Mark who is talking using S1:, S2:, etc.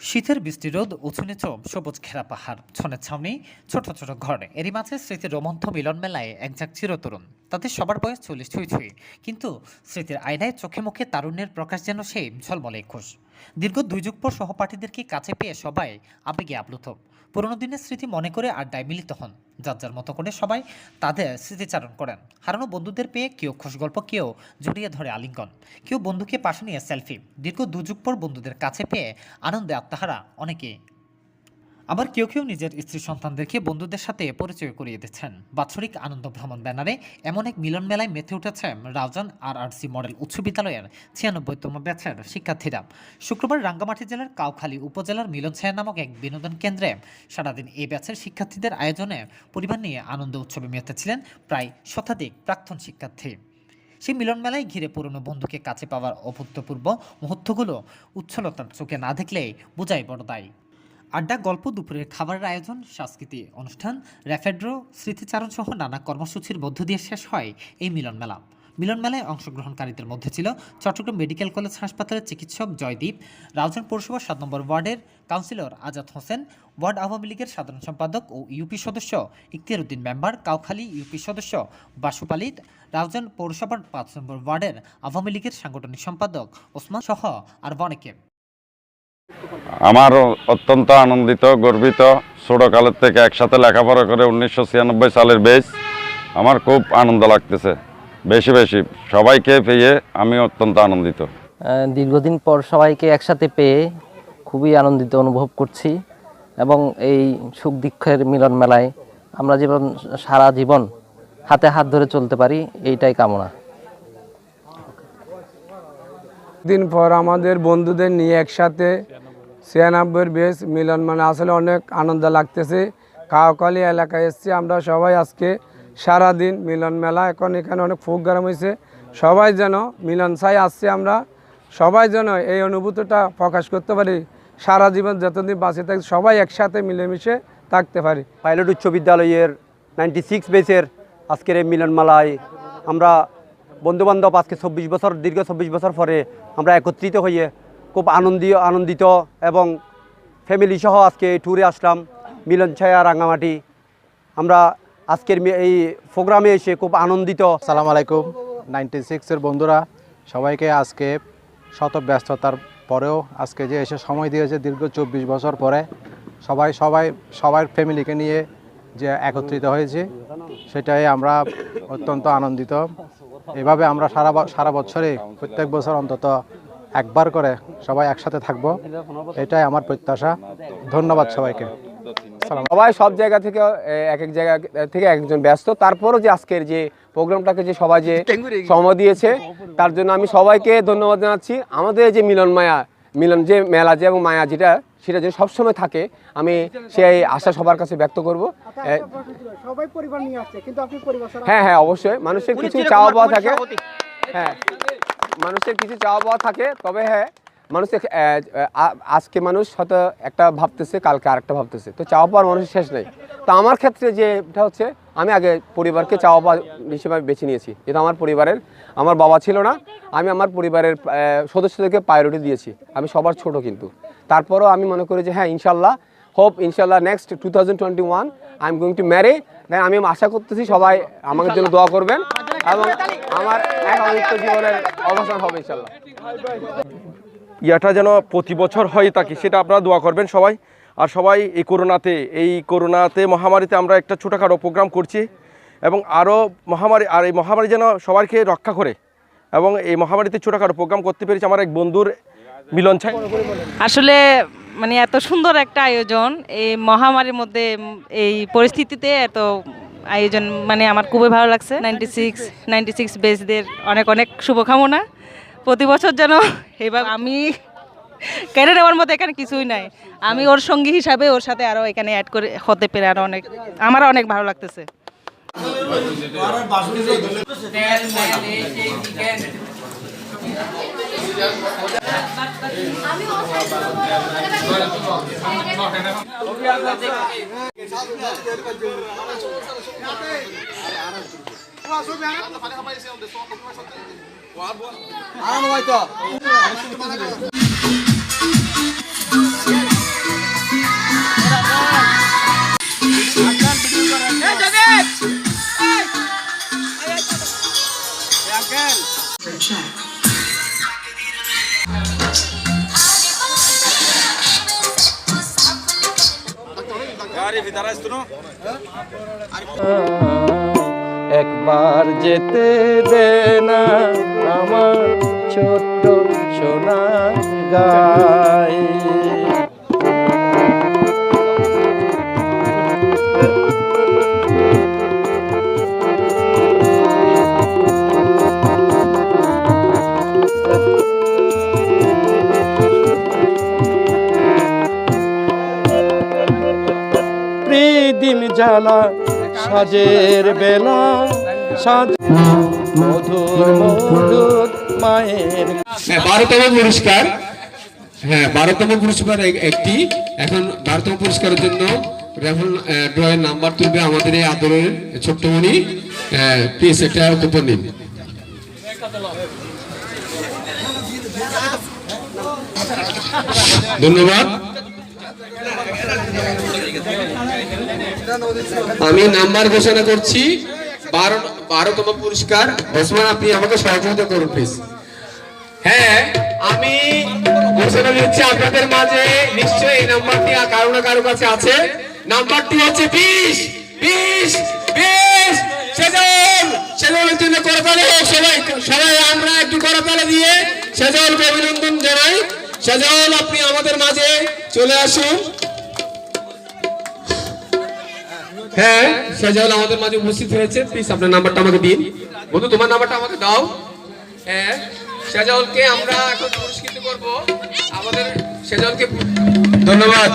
S1: শীতের বৃষ্টি রোদ উঁচু নিচু সবুজ ঘেরা পাহাড়, ছনে ছাউনি, ছোট ছোট ঘর। এরই মাঝে স্মৃতির রোমন্থ মিলন মেলায় একঝাঁক চিরতরুণ। তাদের সবার বয়স চল্লিশ ছুঁই ছুঁই। কিন্তু স্মৃতির আয়নায় চোখে মুখে তারুণ্যের প্রকাশ যেন সেই ঝলমলে খুশ দীর্ঘ দুই যুগ পর সহপাঠীদেরকে কাছে পেয়ে সবাই আবেগে আপ্লুত? পুরোনো দিনের স্মৃতি মনে করে আড্ডায় মিলিত হন, যার যার মতো করে সবাই তাদের স্মৃতিচারণ করেন। হারানো বন্ধুদের পেয়ে কেউ খুশ গল্প, কেউ জড়িয়ে ধরে আলিঙ্গন, কেউ বন্ধুকে পাশে নিয়ে সেলফি। দীর্ঘ দুযুগ পর বন্ধুদের কাছে পেয়ে আনন্দে আত্মহারা অনেকে আবার কেউ কেউ নিজের স্ত্রী সন্তানদেরকে বন্ধুদের সাথে পরিচয় করিয়ে দিচ্ছেন। বাৎসরিক আনন্দ ভ্রমণ ব্যানারে এমন এক মিলন মেলায় মেতে উঠেছে Raozan R R C model উচ্চ বিদ্যালয়ের ছিয়ানব্বইতম ব্যাচের শিক্ষার্থীরা। শুক্রবার রাঙ্গামাটি জেলার কাউখালী উপজেলার মিলন ছায়া নামক এক বিনোদন কেন্দ্রে সারাদিন এই ব্যাচের শিক্ষার্থীদের আয়োজনে পরিবার নিয়ে আনন্দ উৎসবে মেতেছিলেন প্রায় শতাধিক প্রাক্তন শিক্ষার্থী। সেই মিলন মেলায় ঘিরে পুরনো বন্ধুকে কাছে পাওয়ার অভূতপূর্ব মুহূর্তগুলো উচ্ছলতার চোখে না দেখলেই বোঝাই বড় দায়। আড্ডা, গল্প, দুপুরের খাবারের আয়োজন, সাংস্কৃতিক অনুষ্ঠান, র্যাফেড্রো স্মৃতিচারণ সহ নানা কর্মসূচির মধ্য দিয়ে শেষ হয় এই মিলন মেলা। মিলন মেলায় অংশগ্রহণকারীদের মধ্যে ছিল চট্টগ্রাম মেডিকেল কলেজ হাসপাতালের চিকিৎসক জয়দীপ রাউজান পৌরসভা সাত নম্বর ওয়ার্ডের কাউন্সিলর আজাদ হোসেন, ওয়ার্ড আওয়ামী লীগের সাধারণ সম্পাদক ও ইউপি সদস্য ইখতিয়ার উদ্দিন মেম্বার, কাউখালী ইউপি সদস্য বাসুপালিত রাউজান পৌরসভার পাঁচ নম্বর ওয়ার্ডের আওয়ামী লীগের সাংগঠনিক সম্পাদক ওসমান সহ আর অনেকে।
S2: আমার অত্যন্ত আনন্দিত গর্বিত ছোটকালের থেকে একসাথে লেখাপড়া করে উনিশশো ছিয়ানব্বই সালের বেশ আমার খুব আনন্দ লাগতেছে। বেশি বেশি সবাইকে পেয়ে আমি অত্যন্ত আনন্দিত।
S3: দীর্ঘদিন পর সবাইকে একসাথে পেয়ে খুবই আনন্দিত অনুভব করছি এবং এই সুখ দুঃখের মিলন মেলায় আমরা জীবন সারা জীবন হাতে হাত ধরে চলতে পারি এইটাই কামনা।
S4: দিন পর আমাদের বন্ধুদের নিয়ে একসাথে ছিয়ানব্বইয়ের বেশ মিলন মানে আসলে অনেক আনন্দ লাগতেছে। কাউকালি এলাকায় এসেছি আমরা সবাই আজকে। সারাদিন মিলন মেলা, এখন এখানে অনেক প্রোগ্রাম হয়েছে। সবাই যেন মিলন চাই আসছে আমরা। সবাই যেন এই অনুভূতিটা প্রকাশ করতে পারি। সারা জীবন যতদিন বাঁচে থাকি, সবাই একসাথে মিলেমিশে থাকতে পারি।
S5: পাইলট উচ্চ বিদ্যালয়ের নাইনটি সিক্স বেসের আজকের এই মিলনমালায় আমরা বন্ধুবান্ধব আজকে চব্বিশ বছর, দীর্ঘ চব্বিশ বছর পরে আমরা একত্রিত হয়ে আনন্দীয়, আনন্দিত এবং ফ্যামিলি সহ আজকে এই ট্যুরে আসলাম, মিলন ছায়া রাঙামাটি। আমরা আজকের এই প্রোগ্রামে এসে খুব আনন্দিত।
S6: সালাম আলাইকুম, নাইনটি সিক্সের বন্ধুরা, সবাইকে আজকে শত ব্যস্ততার পরেও আজকে যে এসে সময় দিয়েছে দীর্ঘ চব্বিশ বছর পরে, সবাই সবাই, সবার ফ্যামিলিকে নিয়ে যে একত্রিত হয়েছি, সেটাই আমরা অত্যন্ত আনন্দিত। এভাবে আমরা সারা সারা বছরে প্রত্যেক বছর অন্তত একবার করে সবাই একসাথে থাকব। এটাই আমার প্রত্যাশা। ধন্যবাদ সবাইকে। সালাম।
S7: সবাই সব জায়গা থেকে এক এক জায়গা থেকে একজন ব্যস্ত। তারপরও যে আজকের যে প্রোগ্রামটাকে যে সবাই যে সময় দিয়েছে তার জন্য আমি সবাইকে ধন্যবাদ জানাচ্ছি। আমাদের যে মিলন মায়া মিলন যে মেলা যে এবং মায়া যেটা সেটা যে সবসময় থাকে আমি সেই আশা সবার কাছে ব্যক্ত করব। এ,
S8: সবাই পরিবার নিয়ে আসছে কিন্তু আপনি পরিবার ছাড়া
S7: হ্যাঁ হ্যাঁ অবশ্যই। মানুষের কিছু চাওয়া পাওয়া থাকে। হ্যাঁ। মানুষের কিছু চাওয়া পাওয়া থাকে, তবে হ্যাঁ আ- আজকে মানুষ হয়তো একটা ভাবতেছে, কালকে আরেকটা ভাবতেছে। তো চাওয়া পাওয়ার মানুষের শেষ নেই। তো আমার ক্ষেত্রে যেটা হচ্ছে, আমি আগে পরিবারকে চাওয়া পাওয়া হিসেবে বেছে নিয়েছি। যেটা আমার পরিবারের, আমার বাবা ছিল না, আমি আমার পরিবারের সদস্যদেরকে প্রায়োরিটি দিয়েছি। আমি সবার ছোট কিন্তু। তারপরও আমি মনে করি যে হ্যাঁ ইনশাল্লাহ হোপ ইনশাল্লাহ next two thousand twenty one I am going to marry আমি আশা করতেছি সবাই আমাদের জন্য দোয়া করবেন এবং আমার এক অনিত্য জীবনের অবসান হবে ইনশাল্লাহ
S9: ইয়াটা যেন প্রতি বছর হয় থাকে সেটা আপনারা দোয়া করবেন সবাই। আর সবাই এই করোনাতে এই করোনাতে মহামারীতে আমরা একটা ছোটোখাটো প্রোগ্রাম করছি এবং আরও মহামারী আর এই মহামারী যেন সবাইকে রক্ষা করে এবং এই মহামারীতে ছোটোখাটো প্রোগ্রাম করতে পেরেছি আমার এক বন্ধুর মিলন ছাই।
S10: আসলে মানে এত সুন্দর একটা আয়োজন এই মহামারীর মধ্যে এই পরিস্থিতিতে এত আয়োজন মানে আমার খুবই ভালো লাগছে নাইনটি সিক্স নাইনটি সিক্স বেসদের অনেক অনেক শুভকামনা প্রতি বছর যেন এবার আমি কেড়ে নেওয়ার মতো এখানে কিছুই নাই আমি ওর সঙ্গী হিসাবে ওর সাথে আরও এখানে অ্যাড করে হতে পেরে আরও অনেক আমারও অনেক ভালো লাগতেছে
S8: আরাম হয়তো check.
S11: একবার যেতে দে না আমার ছোট সোনা গাই প্রীদিন জ্বালা, সাজের বেলা, সাজ মধুর মধুর মায়ের
S12: হ্যাঁ বারোতম পুরস্কার। হ্যাঁ বারোতম পুরস্কার এক- একটি। এখন বারোতম পুরস্কারের জন্য রেফল ড্রয়ের নাম্বার তুলবে আমাদের এই আদরের ছোট্টমণি প্লিজ একটা কুপন নিন। ধন্যবাদ। আমি নাম্বার ঘোষণা করছি। বারো বারোতম পুরস্কার। ওসমান আপনি আমাকে সহযোগিতা করুন প্লিজ হ্যাঁ আমি ঘোষণা দিচ্ছি আপনাদের মাঝে। নিশ্চয়ই এই নাম্বারটি আর কারও না কারও কাছে আছে। নাম্বারটি হচ্ছে বিশ বিশ বিশ। সেজল সেজলের জন্য করতালে হোক সবাই সবাই আমরা একটু করতালে দিয়ে সেজলকে অভিনন্দন জানাই। সেজল আপনি আমাদের মাঝে চলে আসুন। হ্যাঁ শাহজাহাল আমাদের মাঝে উপস্থিত হয়েছে। প্লিজ আপনার নাম্বারটা আমাকে দিন। বন্ধু তোমার নাম্বারটা আমাকে দাও। হ্যাঁ শাহজাহালকে আমরা এখন পুরস্কৃত করব। আমাদের সেজলকে ধন্যবাদ।